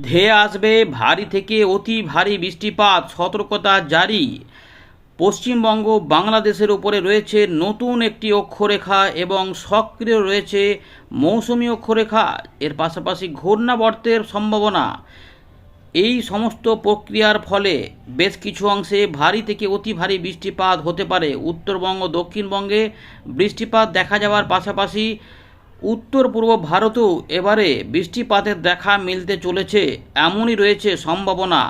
ধেয়ে আসবে ভারী থেকে অতি ভারী বৃষ্টিপাত, সতর্কতা জারি। পশ্চিমবঙ্গ বাংলাদেশের উপরে রয়েছে নতুন একটি অক্ষরেখা এবং সক্রিয় রয়েছে মৌসুমী অক্ষরেখা। এর পাশাপাশি ঘূর্ণাবর্তের সম্ভাবনা। এই সমস্ত প্রক্রিয়ার ফলে বেশ কিছু অংশে ভারী থেকে অতি ভারী বৃষ্টিপাত হতে পারে। উত্তরবঙ্গ, দক্ষিণবঙ্গে বৃষ্টিপাত দেখা যাওয়ার পাশাপাশি উত্তর পূর্ব ভারতেও এবারে বৃষ্টিপাতের দেখা মিলতে চলেছে, এমনই রয়েছে সম্ভাবনা।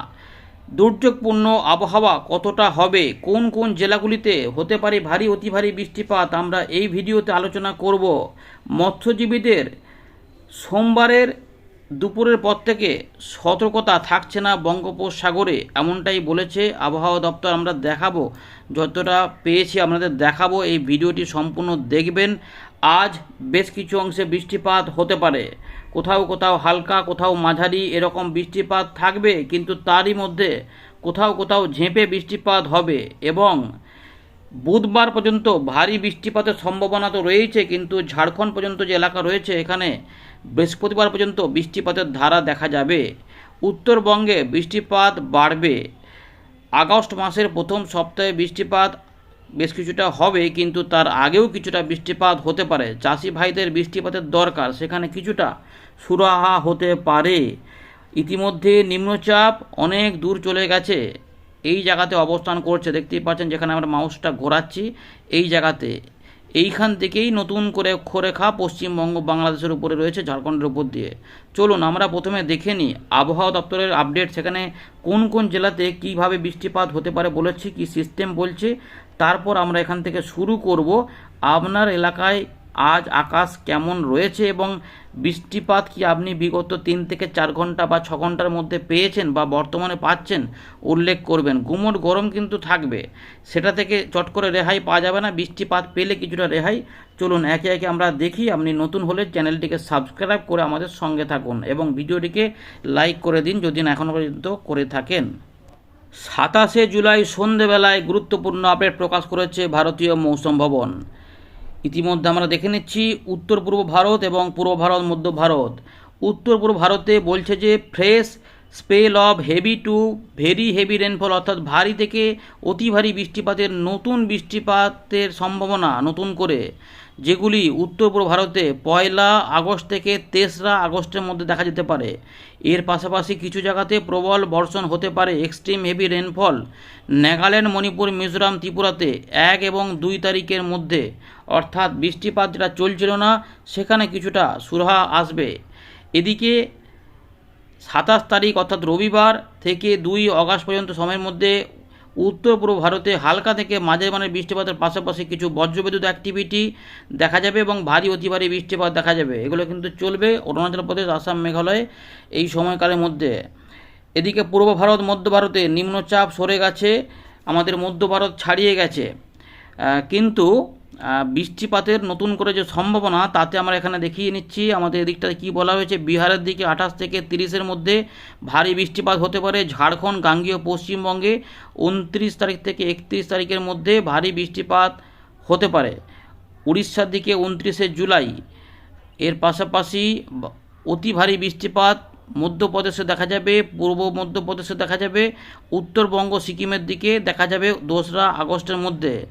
দুর্যোগপূর্ণ আবহাওয়া কতটা হবে, কোন কোন জেলাগুলিতে হতে পারে ভারী, অতি ভারী বৃষ্টিপাত, আমরা এই ভিডিওতে আলোচনা করব। মৎস্যজীবীদের সোমবারের দুপুরের পর থেকে সতর্কতা থাকছে না বঙ্গোপসাগরে, এমনটাই বলেছে আবহাওয়া দপ্তর। আমরা দেখাবো, যতটা পেয়েছি আপনাদের দেখাবো, এই ভিডিওটি সম্পূর্ণ দেখবেন। আজ বেশ কিছু অংশে বৃষ্টিপাত হতে পারে। কোথাও কোথাও হালকা, কোথাও মাঝারি এরকম বৃষ্টিপাত থাকবে, কিন্তু তারই মধ্যে কোথাও কোথাও ঝেঁপে বৃষ্টিপাত হবে এবং বুধবার পর্যন্ত ভারী বৃষ্টিপাতের সম্ভাবনা তো রয়েছে, কিন্তু ঝাড়খণ্ড পর্যন্ত যে এলাকা রয়েছে, এখানে বৃহস্পতিবার পর্যন্ত বৃষ্টিপাতের ধারা দেখা যাবে। উত্তরবঙ্গে বৃষ্টিপাত বাড়বে। আগস্ট মাসের প্রথম সপ্তাহে বৃষ্টিপাত বেশ কিছুটা হবে, কিন্তু তার আগেও কিছুটা বৃষ্টিপাত হতে পারে। চাষি ভাইদের বৃষ্টিপাতের দরকার, সেখানে কিছুটা সুরাহা হতে পারে। ইতিমধ্যে নিম্নচাপ অনেক দূর চলে গেছে। এই জায়গাতে অবস্থান করছে, দেখতেই পাচ্ছেন যেখানে আমরা মাউসটা ঘোরাচ্ছি, এই জায়গাতে। এইখান থেকেই নতুন করে অক্ষরেখা পশ্চিমবঙ্গ বাংলাদেশের উপরে রয়েছে, ঝাড়খণ্ডের উপর দিয়ে। চলুন, আমরা প্রথমে দেখে নিই আবহাওয়া দপ্তরের আপডেট, সেখানে কোন কোন জেলাতে কীভাবে বৃষ্টিপাত হতে পারে বলেছি, কি সিস্টেম বলছে তারপর আমরা এখান থেকে শুরু করব। আপনার এলাকায় আজ আকাশ কেমন রয়েছে এবং বৃষ্টিপাত কি আপনি বিগত তিন থেকে চার ঘণ্টা বা ছ ঘণ্টার মধ্যে পেয়েছেন বা বর্তমানে পাচ্ছেন? উল্লেখ করবেন। গুমোট গরম কিন্তু থাকবে। সেটা থেকে চট করে রেহাই পাওয়া যাবে না। বৃষ্টিপাত পেলে কিছুটা রেহাই। চলুন, একে একে আমরা দেখি। আপনি নতুন হলে চ্যানেলটিকে সাবস্ক্রাইব করে আমাদের সঙ্গে থাকুন এবং ভিডিওটিকে লাইক করে দিন যদি না এখনও পর্যন্ত করে থাকেন। সাতাশে জুলাই সন্ধেবেলায় গুরুত্বপূর্ণ আপডেট প্রকাশ করেছে ভারতীয় মৌসুম ভবন। ইতিমধ্যে আমরা দেখে নিচ্ছি উত্তর পূর্ব ভারত এবং পূর্ব ভারত, মধ্য ভারত। উত্তর পূর্ব ভারতে বলছে যে, fresh spell of heavy to very heavy rainfall অর্থাৎ ভারী থেকে অতি ভারী বৃষ্টিপাতের নতুন বৃষ্টিপাতের সম্ভাবনা নতুন করে। যেগুলি উত্তর পূর্ব ভারতে পয়লা আগস্ট থেকে তেসরা আগস্টের মধ্যে দেখা যেতে পারে। এর পাশাপাশি কিছু জায়গাতে প্রবল বর্ষণ হতে পারে extreme heavy rainfall Nagaland, Manipur, Mizoram, ত্রিপুরাতে এক এবং দুই তারিখের মধ্যে। অর্থাৎ বৃষ্টিপাত যেটা চলছিল না, সেখানে কিছুটা সুরাহা আসবে। এদিকে সাতাশ তারিখ অর্থাৎ রবিবার থেকে দুই অগাস্ট পর্যন্ত সময়ের মধ্যে উত্তর পূর্ব ভারতে হালকা থেকে মাঝে মানের বৃষ্টিপাতের পাশাপাশি কিছু বজ্রবিদ্যুৎ অ্যাক্টিভিটি দেখা যাবে এবং ভারী অতি ভারী বৃষ্টিপাত দেখা যাবে। এগুলো কিন্তু চলবে অরুণাচল প্রদেশ, আসাম, মেঘালয় এই সময়কালের মধ্যে। এদিকে পূর্ব ভারত, মধ্য ভারতে নিম্নচাপ সরে গেছে, আমাদের মধ্য ভারত ছাড়িয়ে গেছে। কিন্তু বৃষ্টিপাতের নতুন করে যে সম্ভাবনা, তাতে আমরা এখানে দেখিয়ে নিচ্ছি, আমাদের এদিকটাতে কী বলা হয়েছে, বিহারের দিকে আঠাশ থেকে তিরিশের মধ্যে ভারী বৃষ্টিপাত হতে পারে, ঝাড়খণ্ড, গাঙ্গীয়, পশ্চিমবঙ্গে উনত্রিশ তারিখ থেকে একত্রিশ তারিখের মধ্যে ভারী বৃষ্টিপাত হতে পারে। উড়িষ্যার দিকে উনত্রিশে জুলাই, এর পাশাপাশি অতি ভারী বৃষ্টিপাত মধ্যপ্রদেশে দেখা যাবে, পূর্ব মধ্যপ্রদেশে দেখা যাবে, উত্তরবঙ্গ সিকিমের দিকে দেখা যাবে দোসরা আগস্টের মধ্যে।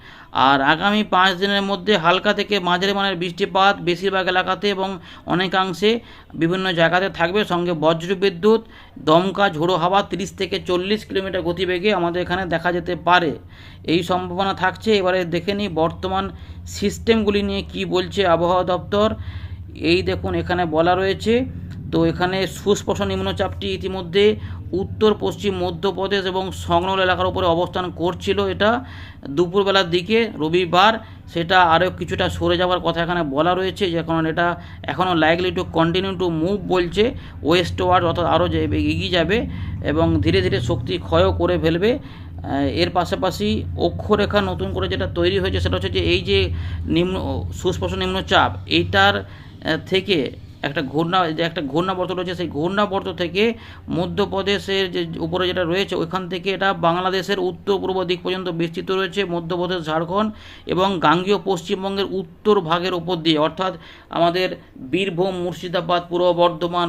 আর আগামী পাঁচ দিনের মধ্যে হালকা থেকে মাঝারি মানের বৃষ্টিপাত বেশিরভাগ এলাকাতে এবং অনেকাংশে বিভিন্ন জায়গাতে থাকবে। সঙ্গে বজ্রবিদ্যুৎ, দমকা, ঝোড়ো হাওয়া তিরিশ থেকে চল্লিশ কিলোমিটার গতিবেগে আমাদের এখানে দেখা যেতে পারে। এই সম্ভাবনা থাকছে। এবারে দেখে নিই বর্তমান সিস্টেমগুলি নিয়ে কি বলছে আবহাওয়া দপ্তর। এই দেখুন, এখানে বলা রয়েছে তো এখানে সুস্পষ্ট নিম্নচাপটি ইতিমধ্যে উত্তর, পশ্চিম, মধ্যপ্রদেশ এবং সংলগ্ন এলাকার উপরে অবস্থান করছিল এটা। দুপুরবেলার দিকে রবিবার সেটা আরও কিছুটা সরে যাওয়ার কথা এখানে বলা রয়েছে, যে কারণ এটা এখনও likely to continue to move বলছে। ওয়েস্ট ওয়ার্ড অর্থাৎ আরও এগিয়ে যাবে এবং ধীরে ধীরে শক্তি ক্ষয়ও করে ফেলবে। এর পাশাপাশি অক্ষরেখা নতুন করে যেটা তৈরি হয়েছে সেটা হচ্ছে যে এই যে নিম্ন, সুস্পষ্ট নিম্নচাপ এইটার থেকে একটা ঘূর্ণা, যে একটা ঘূর্ণাবর্ত রয়েছে, সেই ঘূর্ণাবর্ত থেকে মধ্যপ্রদেশের যে উপরে যেটা রয়েছে, ওইখান থেকে এটা বাংলাদেশের উত্তর পূর্ব দিক পর্যন্ত বিস্তৃত রয়েছে, মধ্যপ্রদেশ, ঝাড়খণ্ড এবং গাঙ্গীয় পশ্চিমবঙ্গের উত্তর ভাগের উপর দিয়ে। অর্থাৎ আমাদের বীরভূম, মুর্শিদাবাদ, পূর্ব বর্ধমান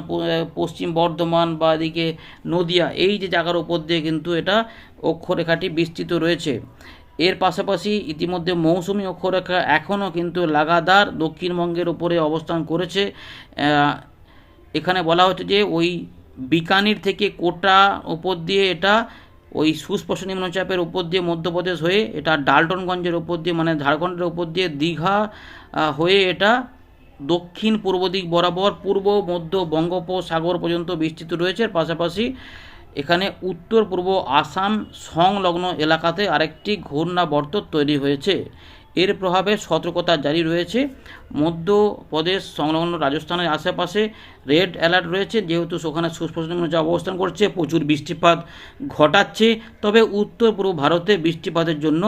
পশ্চিম বর্ধমান বা এদিকে নদিয়া, এই যে জায়গার উপর দিয়ে কিন্তু এটা অক্ষরেখাটি বিস্তৃত রয়েছে। এর পাশাপাশি ইতিমধ্যে মৌসুমি অক্ষরেখা এখনও কিন্তু লাগাতার দক্ষিণবঙ্গের উপরে অবস্থান করেছে। এখানে বলা হচ্ছে যে ওই বিকানির থেকে কোটা উপর দিয়ে এটা, ওই সুস্পষ্ট নিম্নচাপের উপর দিয়ে মধ্যপ্রদেশ হয়ে এটা ডালটনগঞ্জের উপর দিয়ে মানে ঝাড়খণ্ডের উপর দিয়ে দীঘা হয়ে এটা দক্ষিণ পূর্ব দিক বরাবর পূর্ব মধ্য বঙ্গোপসাগর পর্যন্ত বিস্তৃত রয়েছে। পাশাপাশি এখানে উত্তর পূর্ব আসাম সংলগ্ন এলাকাতে আরেকটি ঘূর্ণাবর্ত তৈরি হয়েছে। এর প্রভাবে সতর্কতা জারি রয়েছে। মধ্যপ্রদেশ সংলগ্ন রাজস্থানের আশেপাশে রেড অ্যালার্ট রয়েছে। যেহেতু সেখানে সুস্পষ্ট নিম্নচাপ অবস্থান করছে, প্রচুর বৃষ্টিপাত ঘটাচ্ছে। তবে উত্তর পূর্ব ভারতে বৃষ্টিপাতের জন্য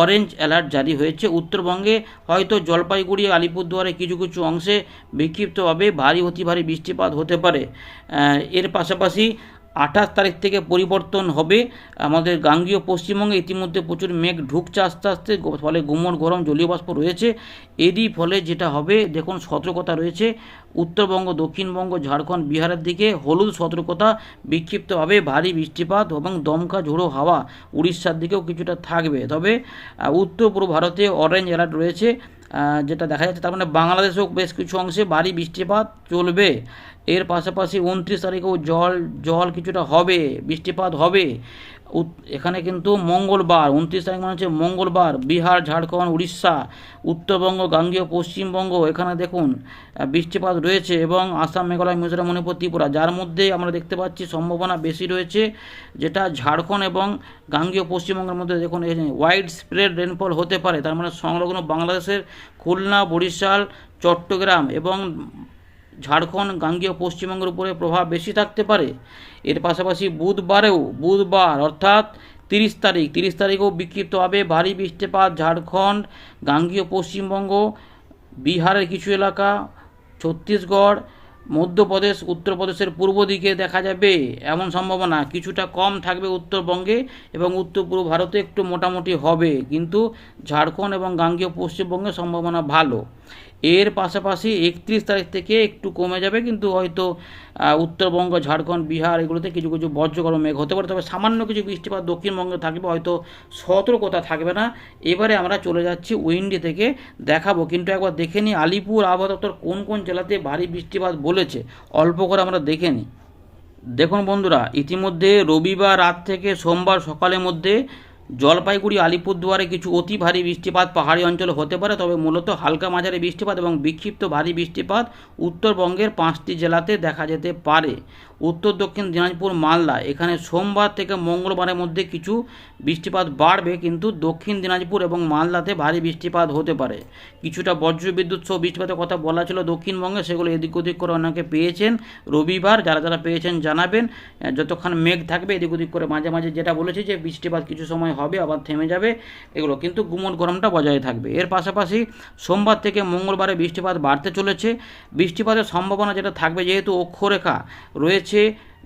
অরেঞ্জ অ্যালার্ট জারি হয়েছে। উত্তরবঙ্গে হয়তো জলপাইগুড়ি, আলিপুরদুয়ারে কিছু কিছু অংশে বিক্ষিপ্তভাবে ভারী অতি ভারী বৃষ্টিপাত হতে পারে। এর পাশাপাশি আঠাশ তারিখ থেকে পরিবর্তন হবে। আমাদের গাঙ্গীয় পশ্চিমবঙ্গে ইতিমধ্যে প্রচুর মেঘ ঢুকছে আস্তে আস্তে ফলে গুমট গরম জলীয় বাষ্প রয়েছে। এরই ফলে যেটা হবে, দেখুন সতর্কতা রয়েছে। উত্তরবঙ্গ, দক্ষিণবঙ্গ, ঝাড়খণ্ড, বিহারের দিকে হলুদ সতর্কতা বিক্ষিপ্তভাবে ভারী বৃষ্টিপাত এবং দমকা ঝোড়ো হাওয়া উড়িষ্যার দিকেও কিছুটা থাকবে। তবে উত্তর পূর্ব ভারতে অরেঞ্জ অ্যালার্ট রয়েছে। যেটা দেখা যাচ্ছে, তার মানে বাংলাদেশেও বেশ কিছু অংশে ভারী বৃষ্টিপাত চলবে। এর পাশাপাশি উনত্রিশ তারিখেও জল জল কিছুটা হবে, বৃষ্টিপাত হবে। এখানে কিন্তু মঙ্গলবার, উনত্রিশ তারিখ মানে হচ্ছে মঙ্গলবার, বিহার, ঝাড়খণ্ড, উড়িষ্যা, উত্তরবঙ্গ, গাঙ্গেয়, পশ্চিমবঙ্গ, এখানে দেখুন বৃষ্টিপাত রয়েছে এবং আসাম, মেঘালয়, মিজোরাম, মণিপুর, ত্রিপুরা, যার মধ্যে আমরা দেখতে পাচ্ছি সম্ভাবনা বেশি রয়েছে, যেটা ঝাড়খণ্ড এবং গাঙ্গেয়, পশ্চিমবঙ্গের মধ্যে দেখুন ওয়াইড স্প্রেড রেনফল হতে পারে, তার মানে সংলগ্ন বাংলাদেশের খুলনা, বরিশাল, চট্টগ্রাম এবং ঝাড়খণ্ড, গাঙ্গেয়, পশ্চিমবঙ্গের উপরে প্রভাব বেশি থাকতে পারে। এর পাশাপাশি বুধবারেও, বুধবার অর্থাৎ তিরিশ তারিখ, তিরিশ তারিখেও বিক্ষিপ্তভাবে ভারী বৃষ্টিপাত ঝাড়খণ্ড, গাঙ্গেয়, পশ্চিমবঙ্গ, বিহারের কিছু এলাকা, ছত্তিশগড়, মধ্যপ্রদেশ, উত্তরপ্রদেশের পূর্ব দিকে দেখা যাবে এমন সম্ভাবনা। কিছুটা কম থাকবে উত্তরবঙ্গে এবং উত্তর পূর্ব ভারতে একটু মোটামুটি হবে। কিন্তু ঝাড়খণ্ড এবং গাঙ্গেয় পশ্চিমবঙ্গে সম্ভাবনা ভালো। এর পাশাপাশি একত্রিশ তারিখ থেকে একটু কমে যাবে, কিন্তু হয়তো উত্তরবঙ্গ, ঝাড়খণ্ড, বিহার এগুলোতে কিছু কিছু বজ্রগরম মেঘ হতে পারে। তবে সামান্য কিছু বৃষ্টিপাত দক্ষিণবঙ্গে থাকবে, হয়তো সতর্কতা থাকবে না। এবারে আমরা চলে যাচ্ছি উইন্ডি থেকে, দেখাবো। কিন্তু একবার দেখে নিই, আলিপুর আবহাওয়া দপ্তর কোন কোন জেলাতে ভারী বৃষ্টিপাত বলেছে? অল্প করে আমরা দেখে নিই। দেখুন বন্ধুরা, ইতিমধ্যে রবিবার রাত থেকে সোমবার সকালের মধ্যে জলপাইগুড়ি, আলিপুরদুয়ারে কিছু অতি ভারী বৃষ্টিপাত পাহাড়ি অঞ্চলে হতে পারে, তবে মূলত হালকা মাঝারি বৃষ্টিপাত এবং বিক্ষিপ্ত ভারী বৃষ্টিপাত উত্তরবঙ্গের পাঁচটি জেলাতে দেখা যেতে পারে। উত্তর, দক্ষিণ দিনাজপুর, মালদা। এখানে সোমবার থেকে মঙ্গলবারের মধ্যে কিছু বৃষ্টিপাত বাড়বে, কিন্তু দক্ষিণ দিনাজপুর এবং মালদাতে ভারী বৃষ্টিপাত হতে পারে। কিছুটা বজ্র বিদ্যুৎ সহ বৃষ্টিপাতের কথা বলা ছিল দক্ষিণবঙ্গে, সেগুলো এদিক ওদিক করে অনেকে পেয়েছেন। রবিবার যারা যারা পেয়েছেন জানাবেন। যতক্ষণ মেঘ থাকবে, এদিক ওদিক করে মাঝে মাঝে যেটা বলেছি যে বৃষ্টিপাত কিছু সময় হবে, আবার থেমে যাবে এগুলো। কিন্তু গুমট গরমটা বজায় থাকবে। এর পাশাপাশি সোমবার থেকে মঙ্গলবারে বৃষ্টিপাত বাড়তে চলেছে। বৃষ্টিপাতের সম্ভাবনা যেটা থাকবে, যেহেতু অক্ষরেখা রয়েছে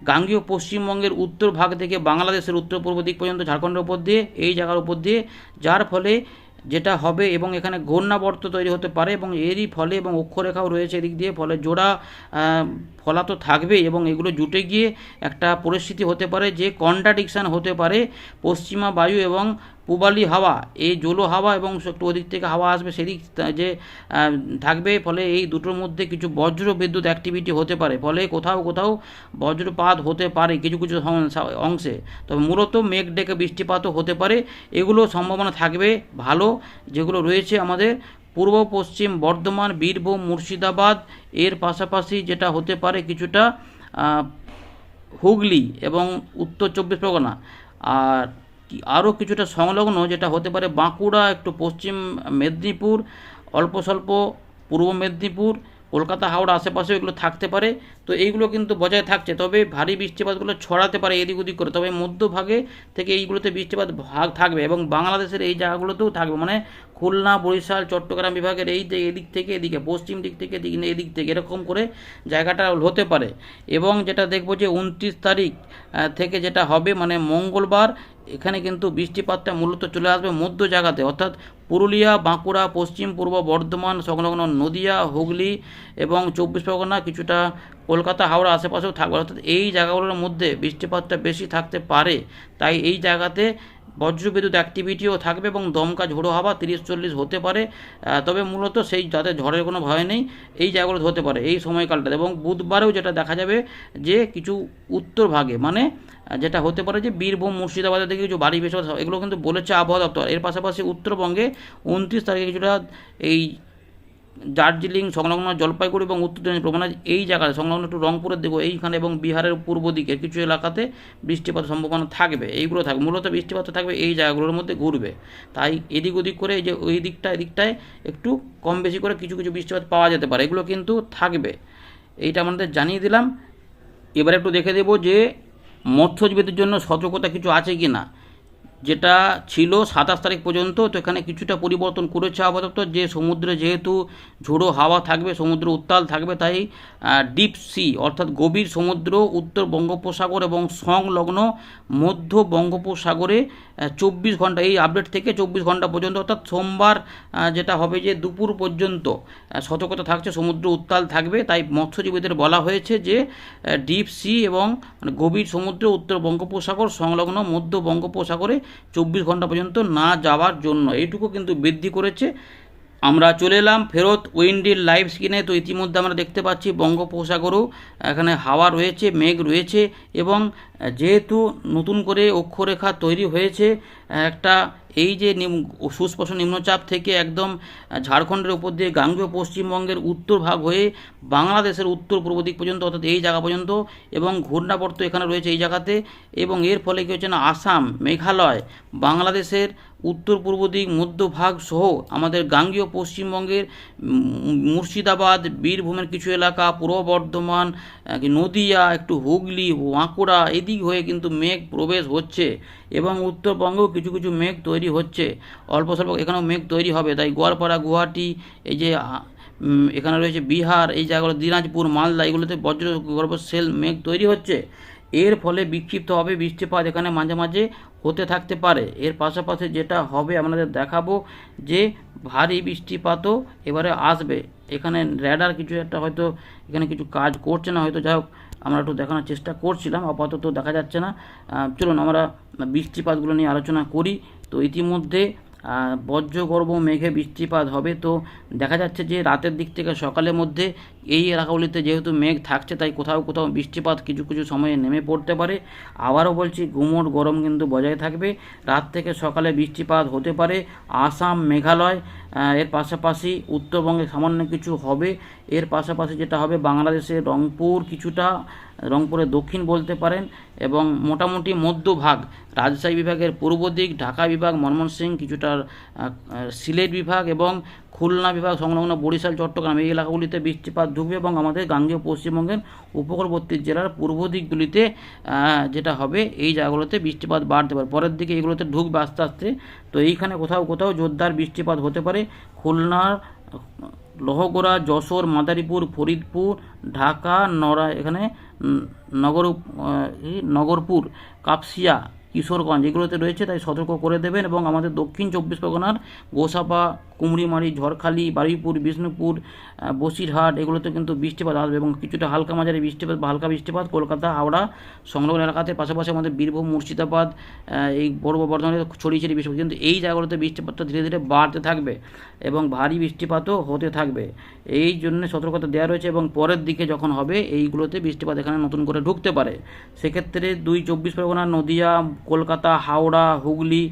গাঙ্গীয় পশ্চিমবঙ্গের উত্তর ভাগ থেকে বাংলাদেশের উত্তর পূর্ব দিক পর্যন্ত, ঝাড়খণ্ডের উপর দিয়ে, এই জায়গার উপর দিয়ে, যার ফলে যেটা হবে এবং এখানে ঘূর্ণাবর্ত তৈরি হতে পারে এবং এরই ফলে এবং অক্ষরেখাও রয়েছে এদিক দিয়ে, ফলে জোড়া ফলা তো থাকবেই এবং এগুলো জুটে গিয়ে একটা পরিস্থিতি হতে পারে যে কন্ট্রাডিকশান হতে পারে পশ্চিমা বায়ু এবং পূবালি হাওয়া এই জলো হাওয়া এবং একটু ওদিক থেকে হাওয়া আসবে, সেদিক যে থাকবে, ফলে এই দুটোর মধ্যে কিছু বজ্র বিদ্যুৎ অ্যাক্টিভিটি হতে পারে, ফলে কোথাও কোথাও বজ্রপাত হতে পারে কিছু কিছু অংশে। তবে মূলত মেঘ ডেকে বৃষ্টিপাতও হতে পারে, এগুলো সম্ভাবনা থাকবে ভালো, যেগুলো রয়েছে আমাদের পূর্ব পশ্চিম বর্ধমান, বীরভূম, মুর্শিদাবাদ, এর পাশাপাশি যেটা হতে পারে কিছুটা হুগলি এবং উত্তর চব্বিশ পরগনা। আর আরও কিছুটা সংলগ্ন যেটা হতে পারে বাঁকুড়া একটু পশ্চিম মেদিনীপুর অল্প স্বল্প পূর্ব মেদিনীপুর কলকাতা, হাওড়া আশেপাশেও এগুলো থাকতে পারে। তো এইগুলো কিন্তু বজায় থাকছে। তবে ভারী বৃষ্টিপাতগুলো ছড়াতে পারে এদিক ওদিক করে। তবে মধ্যভাগে থেকে এইগুলোতে বৃষ্টিপাত ভাগ থাকবে এবং বাংলাদেশের এই জায়গাগুলোতেও থাকবে। মানে খুলনা, বরিশাল, চট্টগ্রাম বিভাগের এই এদিক থেকে এদিকে, পশ্চিম দিক থেকে এদিক থেকে এরকম করে জায়গাটা হতে পারে। এবং যেটা দেখব যে উনত্রিশ তারিখ থেকে যেটা হবে মানে মঙ্গলবার, এখানে কিন্তু বৃষ্টিপাতটা মূলত চলে আসবে মধ্য জায়গাতে। অর্থাৎ পুরুলিয়া, বাঁকুড়া, পশ্চিম, পূর্ব বর্ধমান, সংলগ্ন নদিয়া, হুগলি এবং চব্বিশ পরগনা কিছুটা কলকাতা, হাওড়া আশেপাশেও থাকবে। অর্থাৎ এই জায়গাগুলোর মধ্যে বৃষ্টিপাতটা বেশি থাকতে পারে। তাই এই জায়গাতে বজ্রবিদ্যুৎ অ্যাক্টিভিটিও থাকবে এবং দমকা ঝোড়ো হাওয়া তিরিশ চল্লিশ হতে পারে। তবে মূলত সেই যাতে ঝড়ের কোনো ভয় নেই, এই জায়গাগুলো হতে পারে এই সময়কালটাতে। এবং বুধবারেও যেটা দেখা যাবে যে কিছু উত্তর ভাগে মানে যেটা হতে পারে যে বীরভূম, মুর্শিদাবাদের দিকে কিছু বাড়ি বেশি এগুলো কিন্তু বলেছে আবহাওয়া দপ্তর। এর পাশাপাশি উত্তরবঙ্গে উনত্রিশ তারিখে কিছুটা এই দার্জিলিং, সংলগ্ন জলপাইগুড়ি এবং উত্তর দিনাজপুর মানে এই জায়গায় সংলগ্ন একটু রংপুরের দিকে, এইখানে এবং বিহারের পূর্ব দিকে কিছু এলাকাতে বৃষ্টিপাত সম্ভাবনা থাকবে। এইগুলো থাকবে মূলত বৃষ্টিপাত থাকবে এই জায়গাগুলোর মধ্যে ঘুরবে। তাই এদিক ওদিক করে এই যে ওই দিকটা, এদিকটায় একটু কম বেশি করে কিছু কিছু বৃষ্টিপাত পাওয়া যেতে পারে। এগুলো কিন্তু থাকবে। এইটা আমাদের জানিয়ে দিলাম। এবার একটু দেখে দেবো যে মৎস্যজীবীদের জন্য সতর্কতা কিছু আছে কি না যেটা ছিল সাতাশ তারিখ পর্যন্ত, তো এখানে কিছুটা পরিবর্তন করেছে আপাতত। যে সমুদ্রে যেহেতু ঝোড়ো হাওয়া থাকবে, সমুদ্র উত্তাল থাকবে, তাই ডিপ সি, অর্থাৎ গভীর সমুদ্র, উত্তর বঙ্গোপসাগর এবং সংলগ্ন মধ্য বঙ্গোপসাগরে চব্বিশ ঘণ্টা, এই আপডেট থেকে চব্বিশ ঘণ্টা পর্যন্ত, অর্থাৎ সোমবার যেটা হবে যে দুপুর পর্যন্ত সতর্কতা থাকছে, সমুদ্র উত্তাল থাকবে। তাই মৎস্যজীবীদের বলা হয়েছে যে ডিপ সি এবং গভীর সমুদ্র, উত্তর বঙ্গোপসাগর, সংলগ্ন মধ্য বঙ্গোপসাগরে চব্বিশ ঘণ্টা পর্যন্ত না যাওয়ার জন্য। এইটুকু কিন্তু বৃদ্ধি করেছে। আমরা চলে এলাম ফেরত উইন্ডির লাইভ স্ক্রিনে। তো ইতিমধ্যে আমরা দেখতে পাচ্ছি বঙ্গোপসাগরও এখানে হাওয়া রয়েছে, মেঘ রয়েছে এবং যেহেতু নতুন করে অক্ষরেখা তৈরি হয়েছে, একটা এই যে সুস্পষ্ট নিম্নচাপ থেকে একদম ঝাড়খণ্ডের উপর দিয়ে গাঙ্গেয় পশ্চিমবঙ্গের উত্তর ভাগ হয়ে বাংলাদেশের উত্তর পূর্ব দিক পর্যন্ত, অর্থাৎ এই জায়গা পর্যন্ত এবং ঘূর্ণাবর্ত এখানে রয়েছে এই জায়গাতে এবং এর ফলে কী হচ্ছে না, আসাম, মেঘালয়, বাংলাদেশের উত্তর পূর্ব দিক, মধ্যভাগ সহ আমাদের গাঙ্গীয় পশ্চিমবঙ্গের মুর্শিদাবাদ, বীরভূমের কিছু এলাকা, পূর্ব বর্ধমান নদিয়া, একটু হুগলি, বাঁকুড়া এদিক হয়ে কিন্তু মেঘ প্রবেশ হচ্ছে এবং উত্তরবঙ্গেও কিছু কিছু মেঘ তৈরি হচ্ছে। অল্প স্বল্প এখানেও মেঘ তৈরি হবে। তাই গোয়ালপাড়া, গুয়াহাটি, এই যে এখানে রয়েছে বিহার, এই জায়গাগুলো, দিনাজপুর, মালদা, এগুলোতে বজ্র, গর্ভ সেল মেঘ তৈরি হচ্ছে। এর ফলে বিক্ষিপ্ত হবে বৃষ্টিপাত এখানে মাঝে মাঝে হতে থাকতে পারে। এর পাশাপাশি যেটা হবে, আপনাদের দেখাবো যে ভারী বৃষ্টিপাতও এবারে আসবে। এখানে র্যাডার কিছু একটা হয়তো, এখানে কিছু কাজ করছে না, হয়তো যাই হোক আমরা একটু দেখানোর চেষ্টা করছিলাম, আপাতত দেখা যাচ্ছে না। চলুন আমরা বৃষ্টিপাতগুলো নিয়ে আলোচনা করি। তো ইতিমধ্যে বজ্রগর্ভ মেঘে বৃষ্টিপাত হবে। তো দেখা যাচ্ছে যে রাতের দিক থেকে সকালের মধ্যে এই এলাকাগুলিতে যেহেতু মেঘ থাকছে, তাই কোথাও কোথাও বৃষ্টিপাত কিছু কিছু সময়ে নেমে পড়তে পারে। আবারও বলছি, গুমোট গরম কিন্তু বজায় থাকবে। রাত থেকে সকালে বৃষ্টিপাত হতে পারে। আসাম, মেঘালয় এর পাশাপাশি উত্তরবঙ্গে সামান্য কিছু হবে। এর পাশাপাশি যেটা হবে বাংলাদেশের রংপুর কিছুটা, রংপুরের দক্ষিণ বলতে পারেন, এবং মোটামুটি মধ্যভাগ, রাজশাহী বিভাগের পূর্ব দিক, ঢাকা বিভাগ, ময়মনসিংহ, কিছুটা সিলেট বিভাগ এবং খুলনা বিভাগ, সংলগ্ন বরিশাল, চট্টগ্রাম, এই এলাকাগুলিতে বৃষ্টিপাত ঢুকবে এবং আমাদের গাঙ্গেয় পশ্চিমবঙ্গের উপকূলবর্তী জেলার পূর্ব দিকগুলিতে যেটা হবে, এই জায়গাগুলোতে বৃষ্টিপাত বাড়তে পারে। পরের দিকে এগুলোতে ঢুকবে আস্তে আস্তে। তো এইখানে কোথাও কোথাও জোরদার বৃষ্টিপাত হতে পারে। খুলনার, লোহগড়া, যশোর, মাদারীপুর, ফরিদপুর, ঢাকা, নড়া, এখানে নগর নগরপুর, কাপসিয়া, কিশোরগঞ্জ, এগুলোতে রয়েছে, তাই সতর্ক করে দেবেন। এবং আমাদের দক্ষিণ চব্বিশ পরগনার গোসাপা কুমড়িমারি ঝড়খালি, বারুইপুর, বিষ্ণুপুর বসিরহাট, এগুলোতে কিন্তু বৃষ্টিপাত আসবে এবং কিছুটা হালকা মাঝারি বৃষ্টিপাত বা হালকা বৃষ্টিপাত কলকাতা, হাওড়া, সংলগ্ন এলাকাতে, পাশাপাশি আমাদের বীরভূম, মুর্শিদাবাদ এই বড় বর্ধমানে ছড়িয়ে ছিটিয়ে বৃষ্টিপাত। কিন্তু এই জায়গাগুলোতে বৃষ্টিপাতটা ধীরে ধীরে বাড়তে থাকবে এবং ভারী বৃষ্টিপাতও হতে থাকবে। এই জন্য সতর্কতা দেওয়া রয়েছে এবং পরের দিকে যখন হবে, এইগুলোতে বৃষ্টিপাত এখানে নতুন করে ঢুকতে পারে। সেক্ষেত্রে দুই চব্বিশ পরগনা, নদিয়া, কলকাতা, হাওড়া, হুগলি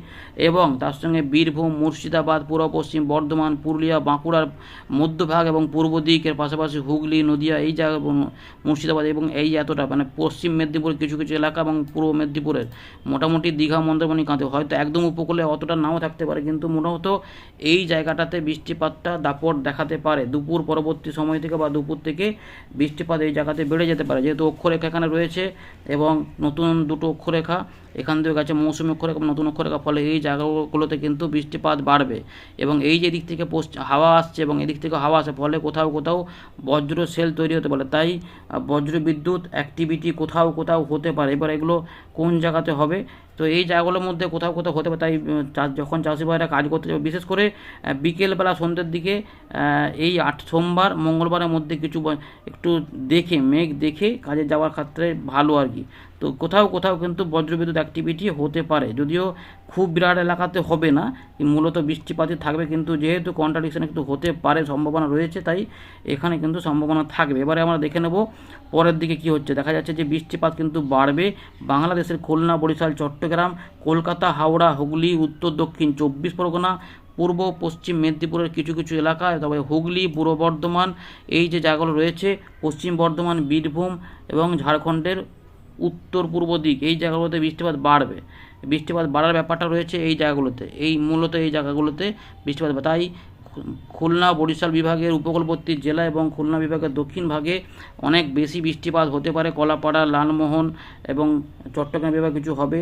এবং তার সঙ্গে বীরভূম, মুর্শিদাবাদ, পূর্ব পশ্চিম বর্ধমান, পুরুলিয়া, বাঁকুড়ার মধ্যভাগ এবং পূর্ব দিকের পাশাপাশি হুগলি, নদিয়া এই জায়গা এবং মুর্শিদাবাদ এবং এই এতটা মানে পশ্চিম মেদিনীপুর কিছু কিছু এলাকা এবং পূর্ব মেদিনীপুরের মোটামুটি দীঘা, মন্দারমণি কাঁধে। হয়তো একদম উপকূলে অতটা নাও থাকতে পারে, কিন্তু মোটামুটি এই জায়গাটাতে বৃষ্টিপাতটা দাপট দেখাতে পারে। দুপুর পরবর্তী সময় থেকে বা দুপুর থেকে বৃষ্টিপাত এই জায়গাতে বেড়ে যেতে পারে। যেহেতু অক্ষরেখা এখানে রয়েছে এবং নতুন দুটো অক্ষরেখা এখান থেকে গেছে মৌসুমি অক্ষরেখা, নতুন অক্ষরেখা, ফলে এই জায়গাগুলোতে কিন্তু বৃষ্টিপাত বাড়বে। এবং এই যে দিক থেকে পশ্চিম হাওয়া আসছে এবং এদিক থেকে হাওয়া আসে, ফলে কোথাও কোথাও বজ্র সেল তৈরি হতে পারে। তাই বজ্র বিদ্যুৎ অ্যাক্টিভিটি কোথাও কোথাও হতে পারে। এবার এগুলো কোন জায়গাতে হবে? তো এই জায়গাগুলোর মধ্যে কোথাও কোথাও হতে পারে। তাই যখন চাষি ভাইরা কাজ করতে যাবে, বিশেষ করে বিকেলবেলা সন্ধ্যের দিকে এই আট, সোমবার, মঙ্গলবারের মধ্যে কিছু একটু দেখে, মেঘ দেখে কাজে যাওয়ার ক্ষেত্রে ভালো আর কি। তো কোথাও কোথাও কিন্তু বজ্রবিদ্যুৎ অ্যাক্টিভিটি হতে পারে। যদিও খুব বিরাট এলাকাতে হবে না মূলত বৃষ্টিপাতই থাকবে, কিন্তু যেহেতু কন্ট্রাডিকশন একটু হতে পারে, সম্ভাবনা রয়েছে, তাই এখানে কিন্তু সম্ভাবনা থাকবে। এবারে আমরা দেখে নেব, পরের দিকে কি হচ্ছে। দেখা যাচ্ছে যে বৃষ্টিপাত কিন্তু বাড়বে। বাংলাদেশের খুলনা, বরিশাল চট্টগ্রাম, কলকাতা, হাওড়া, হুগলি, উত্তর, দক্ষিণ চব্বিশ পরগনা, পূর্ব, পশ্চিম মেদিনীপুরের কিছু কিছু এলাকা, তবে হুগলি, পূর্ব বর্ধমান, এই যে জায়গাগুলো রয়েছে, পশ্চিম বর্ধমান, বীরভূম এবং ঝাড়খণ্ডের উত্তর পূর্ব দিক, এই জায়গাগুলোতে বৃষ্টিপাত বাড়বে বৃষ্টিপাত বাড়ার ব্যাপারটা রয়েছে এই জায়গাগুলোতে, এই মূলত এই জায়গাগুলোতে বৃষ্টিপাত। তাই খুলনা, বরিশাল বিভাগের উপকূলবর্তী জেলা এবং খুলনা বিভাগের দক্ষিণ ভাগে অনেক বেশি বৃষ্টিপাত হতে পারে, কলাপাড়া, লালমোহন এবং চট্টগ্রাম বিভাগ কিছু হবে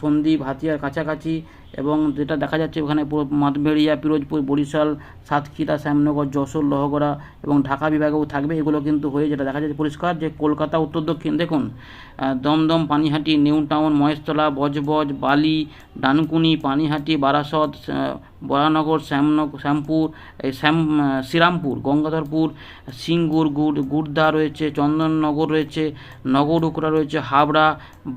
সন্দ্বীপ হাতিয়ার কাছাকাছি এবং যেটা দেখা যাচ্ছে ওখানে পুরো মাতবেড়িয়া পিরোজপুর, বরিশাল, সাতক্ষীরা, শ্যামনগর, যশোর, লহগড়া এবং ঢাকা বিভাগেও থাকবে। এগুলো কিন্তু হয়ে যেটা দেখা যাচ্ছে পরিষ্কার যে কলকাতা, উত্তর, দক্ষিণ। দেখুন দমদম, পানিহাটি নিউ টাউন মহেশতলা, বজবজ, বালি, ডানকুনি, পানিহাটি, বারাসত বরানগর শ্যামনগর শ্যামপুর শ্যাম শ্রীরামপুর, গঙ্গাধরপুর, সিঙ্গুর, গুড়, গুড়দা রয়েছে, চন্দননগর রয়েছে, নগরুকরা রয়েছে, হাবড়া,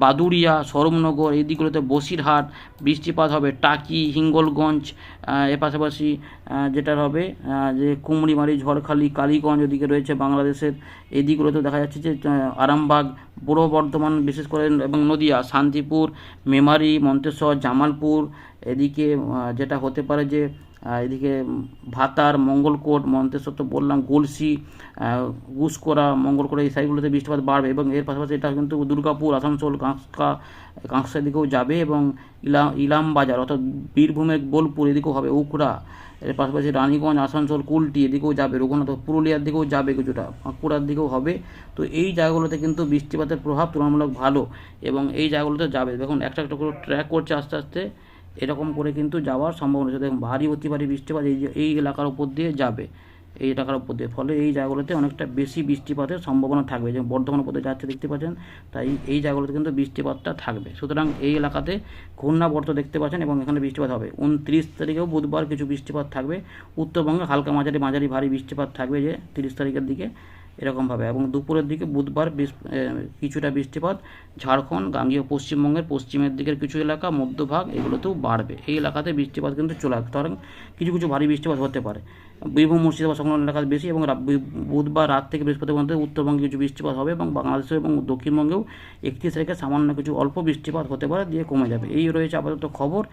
বাদুড়িয়া সরমনগর এই দিকগুলোতে বসিরহাট বৃষ্টিপাত হবে টাকি হিঙ্গলগঞ্জ এর পাশাপাশি যেটা হবে যে কুমড়িমারি ঝড়খালি কালীগঞ্জ ওদিকে রয়েছে বাংলাদেশের। এই দিকগুলোতে দেখা যাচ্ছে যে আরামবাগ পূর্ব বর্ধমান বিশেষ করে এবং নদিয়া শান্তিপুর মেমারি মন্তেশ্বর জামালপুর এদিকে যেটা হতে পারে যে এদিকে ভাতার মঙ্গলকোট মন্তেশ্বর তো বললাম গলসি আহ, গুসকোড়া মঙ্গলকোড়া এই সাইডগুলোতে বৃষ্টিপাত বাড়বে এবং এর পাশাপাশি এটা কিন্তু দুর্গাপুর আসানসোল কাঁকসা কাঁকসার দিকেও যাবে এবং ইলাম ইলাম বাজার অর্থাৎ বীরভূমের বোলপুর এদিকেও হবে উখড়া। এর পাশাপাশি রানীগঞ্জ, আসানসোল, কুলটি এদিকেও যাবে, রঘুনাথ, পুরুলিয়ার দিকেও যাবে কিছুটা, বাঁকুড়ার দিকেও হবে। তো এই জায়গাগুলোতে কিন্তু বৃষ্টিপাতের প্রভাব তুলনামূলক ভালো এবং এই জায়গাগুলোতে যাবে। দেখুন, একটা একটা করে ট্র্যাক করছে আস্তে আস্তে, এরকম করে কিন্তু যাওয়ার সম্ভাবনা আছে দেখুন, ভারী, অতি ভারী বৃষ্টিপাত এই এই এলাকার উপর দিয়ে যাবে। এই এলাকার উপর দিয়ে। ফলে এই জায়গাগুলোতে অনেকটা বেশি বৃষ্টিপাতের সম্ভাবনা থাকবে। যেমন বর্ধমান উপর যাচ্ছে দেখতে পাচ্ছেন, তাই এই জায়গাগুলোতে কিন্তু বৃষ্টিপাতটা থাকবে। সুতরাং এই এলাকাতে ঘূর্ণাবর্ত দেখতে পাচ্ছেন এবং এখানে বৃষ্টিপাত হবে। উনত্রিশ তারিখেও বুধবার কিছু বৃষ্টিপাত থাকবে। উত্তরবঙ্গে হালকা মাঝারি মাঝারি ভারী বৃষ্টিপাত থাকবে যে তিরিশ তারিখের দিকে। এরকমভাবে। এবং দুপুরের দিকে বুধবার কিছুটা বৃষ্টিপাত, ঝাড়খণ্ড, গাঙ্গীয়, পশ্চিমবঙ্গের পশ্চিমের দিকের কিছু এলাকা, মধ্যভাগ এগুলোতেও বাড়বে। এই এলাকাতে বৃষ্টিপাত কিন্তু চলে সুতরাং কিছু কিছু ভারী বৃষ্টিপাত হতে পারে। বীরভূম, মুর্শিদাবাদ সংলগ্ন এলাকায় বেশি এবং বুধবার রাত থেকে বৃহস্পতিবার মধ্যে উত্তরবঙ্গে কিছু বৃষ্টিপাত হবে এবং বাংলাদেশে এবং দক্ষিণবঙ্গেও একত্রিশ তারিখে সামান্য কিছু অল্প বৃষ্টিপাত হতে পারে দিয়ে কমে যাবে। এই রয়েছে আপাতত খবর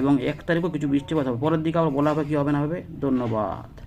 এবং এক তারিখও কিছু বৃষ্টিপাত হবে। পরের দিকে আবার বলা হবে কী হবে না হবে। ধন্যবাদ।